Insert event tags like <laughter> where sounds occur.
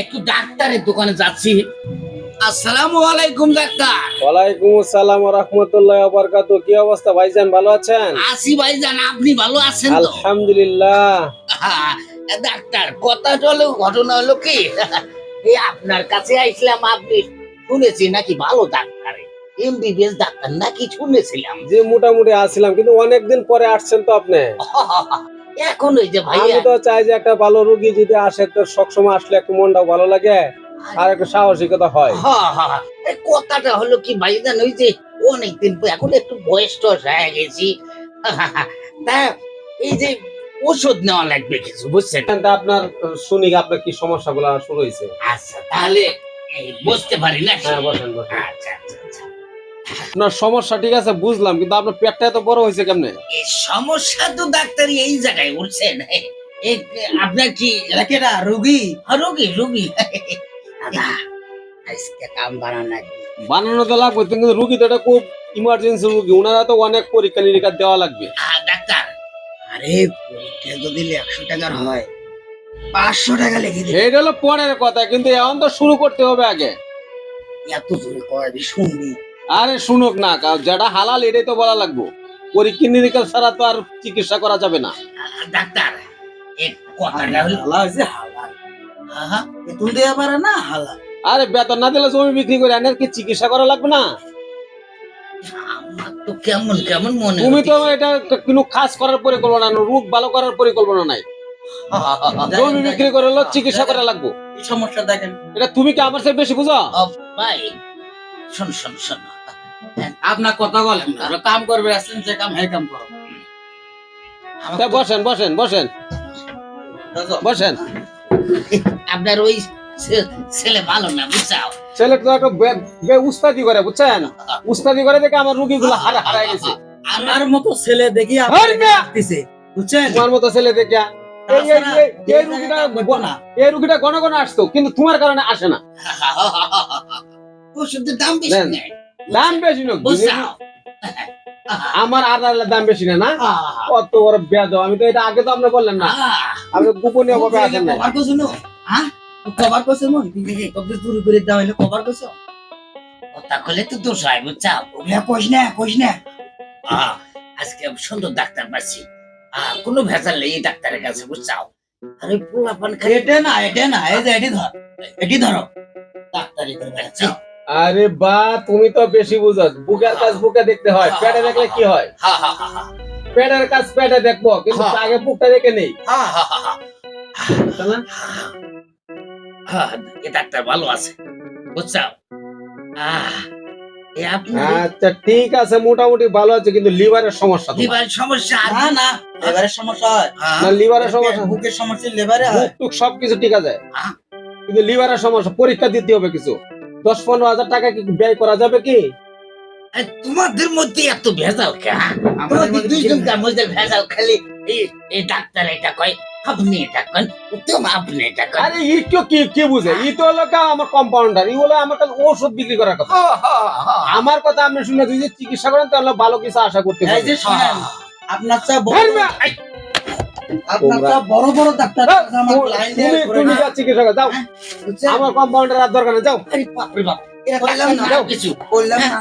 একটু ডাক্তারের দোকানে যাচ্ছি। আসসালামু আলাইকুম ডাক্তার। ওয়ালাইকুম আসসালাম ওয়া রাহমাতুল্লাহি ওয়া বারাকাতুহু। কি অবস্থা ভাইজান ভালো আছেন? আসি ভাইজান আপনি ভালো আছেন তো? আলহামদুলিল্লাহ। ডাক্তার কথা চলে ঘটনা হলো কি? এই আপনার কাছে আইছিলাম আপনি শুনেছি নাকি ভালো ডাক্তার? এমবিবিএস ডাক্তার নাকি শুনেছিলাম। যে মোটামুটি আসছিলাম কিন্তু অনেকদিন পরে আসছেন তো আপনি। এখন ওই যে আমি তো চাই যে একটা ভালো রোগী যদি আসে তো সবসময় আসলে একটু মনটাও ভালো লাগে আর একটু সাহসিকতা হয়। হ্যাঁ, হ্যাঁ। কথাটা হলো কি ভাইজান ওই যে অনেকদিন পর এখন একটু বয়স টয়স হয়ে গেছি। তা এই যে ওষুধ নেওয়া লাগবে কিছু বুঝছেন? আপনার শুনি আপনার কি সমস্যাগুলো শুরু হয়েছে আচ্ছা তাহলে বুঝতে পারি না হ্যাঁ বসেন বসেন। আচ্ছা আচ্ছা আচ্ছা। আপনার সমস্যা ঠিক আছে বুঝলাম কিন্তু আপনার পেটটা এত বড় হয়েছে কেমনে? সমস্যা তো ডাক্তারি এই জায়গায় এই আপনার কি এলাকেটা রোগী? রোগী রোগী। আজকে কাম বানানো বানানো তো লাগবে কিন্তু রুগী তো এটা খুব ইমার্জেন্সি রুগী ওনারা তো অনেক পরীক্ষা নিরীক্ষা দেওয়া লাগবে। ডাক্তার আরে পরীক্ষা যদি একশো টাকার হয়। পাঁচশো টাকা লিখে দিবে এইটা হলো পরের কথা কিন্তু এখন তো শুরু করতে হবে আগে। এত জোরে কয়াবি শুনবি? আরে শুনুক না যেটা হালাল এটাই তো বলা লাগবো। পরীক্ষা নিরীক্ষা ছাড়া তো আর চিকিৎসা করা যাবে না। ডাক্তার আরে বেতন না দিলে জমি বিক্রি করে এনের কি চিকিৎসা করা লাগবে না? তো কেমন কেমন মনে তুমি তো এটা কোনো কাজ করার পরিকল্পনা না রোগ ভালো করার পরিকল্পনা নাই। <laughs> জমি বিক্রি করে হলো চিকিৎসা করা লাগবো। সমস্যা দেখেন। এটা তুমি কি আমার চেয়ে বেশি বুঝো? ভাই শোন শোন শোন। আপনার কথা বলেন না। কাম করবে যে কাম হ্যাঁ কাম করো। বসেন বসেন বসেন। বসেন। আপনার ওই ছেলে ভালো না বুঝছাও? ছেলে তো একটা বে- উস্তাদি করে বুঝছেন? উস্তাদি করে দেখে আমার রুগীগুলো হারা হারাই গেছে। আমার মতো ছেলে দেখি হর বুঝছেন? তোমার মতো ছেলে দেখে। এই- রুগীটা এই রুগীটা ঘন ঘন আসতো কিন্তু তোমার কারণে আসে না। <laughs> ওষুধের দাম বেশি। নেই দাম বেশি না আমার আর দাম বেশি না? না কত বড় বেদ আমি তো এটা আগে তো আপনি বললেন না। আপনি গোপনীয় ভাবে আসেন না। কভার করছ না? হ্যাঁ? কভার করছ মন কবে চুরি করে দাও হইলে কভার করছ? কথা কলে তো দোষ হয় ওগুলা কইস না কইস না। আজকে সুন্দর ডাক্তার পাচ্ছি কোনো ভেজাল নেই ডাক্তারের কাছে বুঝছাও আরে পোলাপান এটা না এটা না এই যে এটি ধর এটি ধরো। ডাক্তারি করে আরে বা তুমি তো বেশি বুঝো বুকের কাজ বুকে দেখতে হয় পেটে দেখলে কি হয়? হা হা হা। হা পেটের কাজ পেটে দেখব কিন্তু হ্যাঁ। আগে বুকটা দেখে নেই। হা হা হা হা। তাই না? হ্যাঁ, এ ডাক্তার ভালো আছে বুঝছাও? আচ্ছা ঠিক আছে মোটামুটি ভালো আছে কিন্তু লিভারের সমস্যা তোমার। লিভার সমস্যা আর না না লেবারের সমস্যা হয়। হ্যাঁ, না লিভারের সমস্যা বুকের সমস্যা লেবারে হয়। সবকিছু ঠিক আছে। হ্যাঁ। কিন্তু লিভারের সমস্যা পরীক্ষা দিতে হবে কিছু। দশ পনেরো হাজার টাকা কি ব্যয় করা যাবে কি? তোমাদের মধ্যে এত ভেজাল তোমাদের দুইজনকার মধ্যে ভেজাল খালি? এই ডাক্তার এটা কয় আপনি এটা কন উত্তম আপনি এটা কন। আরে ই কেউ কি কি বুঝে? ই তো হলো কা আমার কম্পাউন্ডার ই হলো আমার কাছে ওষুধ বিক্রি করার কথা। আমার আপনি শুনে যদি চিকিৎসা করেন তাহলে ভালো কিছু আশা করতে এই যে শুনেন আপনার চা বড় বড় ডাক্তার দিয়ে তুমি। যা চিকিৎসা যাও। আমার কম্পাউন্ডার আর দরকার নেই যাও। বললাম। না কিছু বললাম না।